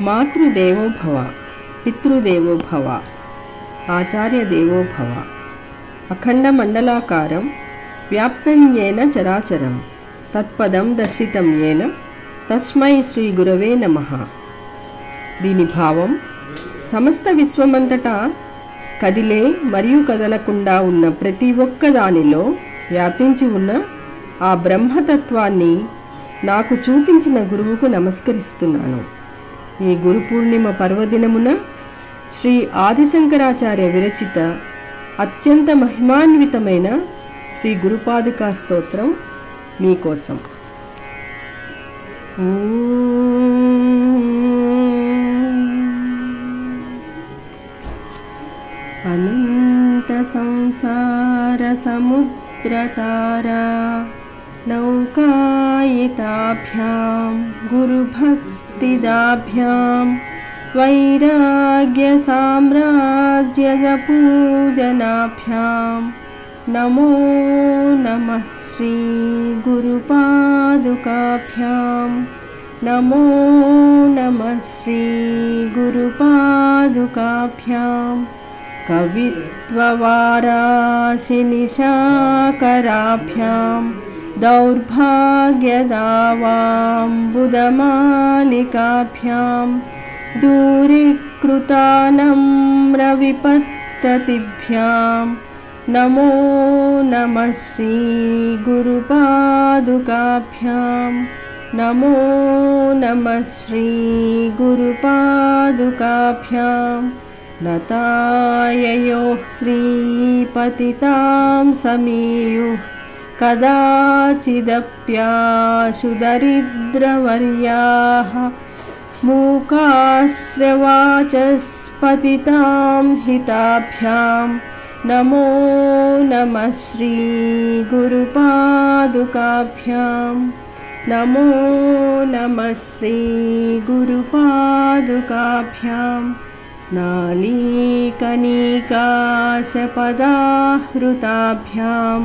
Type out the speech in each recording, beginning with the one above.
మాతృదేవో భవ పితృదేవో భవ ఆచార్యదేవో భవ వ్యాప్తం ఏన చరాచరం తత్పదం దర్శితం ఏన తస్మై శ్రీ గురవే నమ. దీని భావం సమస్త విశ్వమంతటా కదిలే మరియు కదలకుండా ఉన్న ప్రతి ఒక్క దానిలో వ్యాపించి ఉన్న ఆ బ్రహ్మతత్వాన్ని నాకు చూపించిన గురువుకు నమస్కరిస్తున్నాను. ఈ గురు పూర్ణిమ పర్వదినమున శ్రీ ఆదిశంకరాచార్య విరచిత అత్యంత మహిమాన్వితమైన శ్రీ గురుపాదుకా స్తోత్రం మీకోసం. అనంత సంసార సముద్రతారా నౌకాయితాభ్యాం గురుభక్తి गुरुभक्तिदाभ्यां वैराग्यसाम्राज्यपूजनाभ्यां नमो नमः श्रीगुरुपादुकाभ्यां नमो नमः श्रीगुरुपादुकाभ्यां कवित्ववाराशिनिशाकराभ्यां दौर्भाग्यदावाम्बुदमालिकाभ्यां दूरीकृतानम्रविपत्ततिभ्यां नमो नमः श्रीगुरुपादुकाभ्यां नमो नमः श्रीगुरुपादुकाभ्यां लताययोः श्रीपतितां समीयुः कदाचिदप्याशुदरिद्रवर्याः मूकाश्रवाचस्पतितां हिताभ्यां नमो नमः श्रीगुरुपादुकाभ्यां नमो नमः श्रीगुरुपादुकाभ्यां नालीकनिकाशपदाहृताभ्यां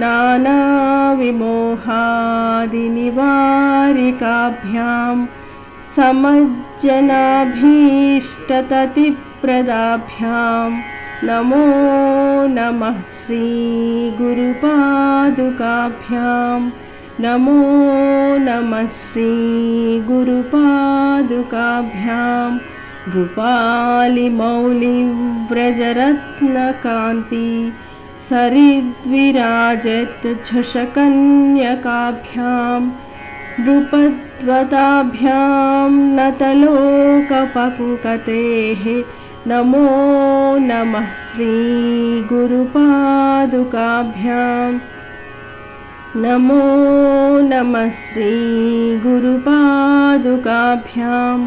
नानाविमोहादिनिवारिकाभ्यां समज्जनाभीष्टततिप्रदाभ्यां नमो नमः श्रीगुरुपादुकाभ्यां नमो नमः श्रीगुरुपादुकाभ्यां नृपालिमौलिव्रजरत्नकान्ति सरिद्विराजत् झषकन्यकाभ्यां नृपद्वताभ्यां नतलोकपकुकतेः नमो नमः श्रीगुरुपादुकाभ्यां। नमो नमः श्रीगुरुपादुकाभ्यां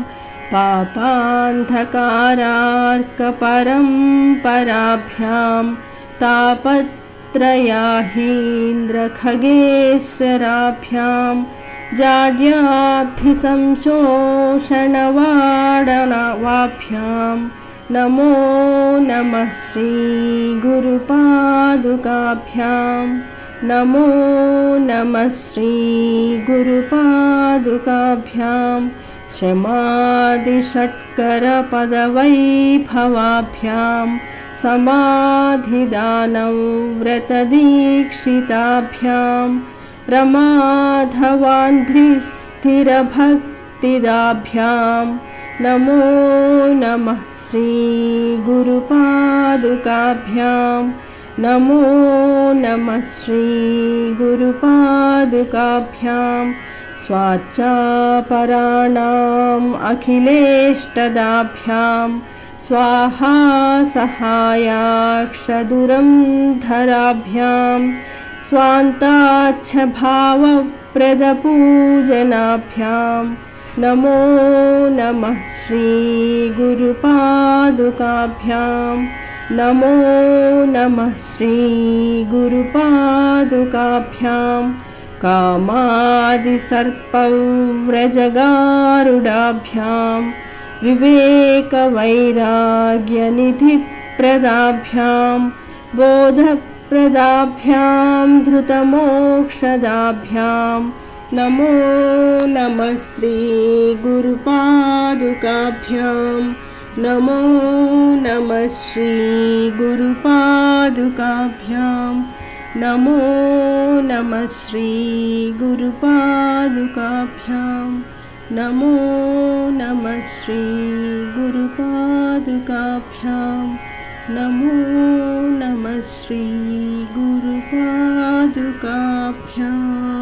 पापान्धकारार्कपरम्पराभ्यां तापत्रयाहीन्द्रखगेश्वराभ्यां जाड्याब्धिसंशोषणवाडनवाभ्यां नमो नमः श्रीगुरुपादुकाभ्यां नमो नमः श्रीगुरुपादुकाभ्यां शमादिषट्करपदवैभवाभ्यां समाधिदानं व्रतदीक्षिताभ्यां रमाधवान्ध्रिस्थिरभक्तिदाभ्यां नमो नमः श्रीगुरुपादुकाभ्यां नमो नमः श्रीगुरुपादुकाभ्यां स्वाच्चापराणाम् अखिलेष्टदाभ्यां स्वाहा सहायाक्षदुरन्धराभ्यां स्वान्ताच्छभावप्रदपूजनाभ्यां। नमो नमः श्रीगुरुपादुकाभ्यां। नमो नमः श्रीगुरुपादुकाभ्यां। कामादिसर्पव्रजगारुडाभ्यां विवेकवैराग्यनिधिप्रदाभ्यां बोधप्रदाभ्यां धृतमोक्षदाभ्यां नमो नमः श्रीगुरुपादुकाभ्यां गुरुपादुकाभ्यां नमो नमः श्रीगुरुपादुकाभ्यां नमो नमः श्रीगुरुपादुकाभ्यां नमो नमः श्रीगुरुपादुकाभ्यां नमो नमः श्रीगुरुपादुकाभ्याम्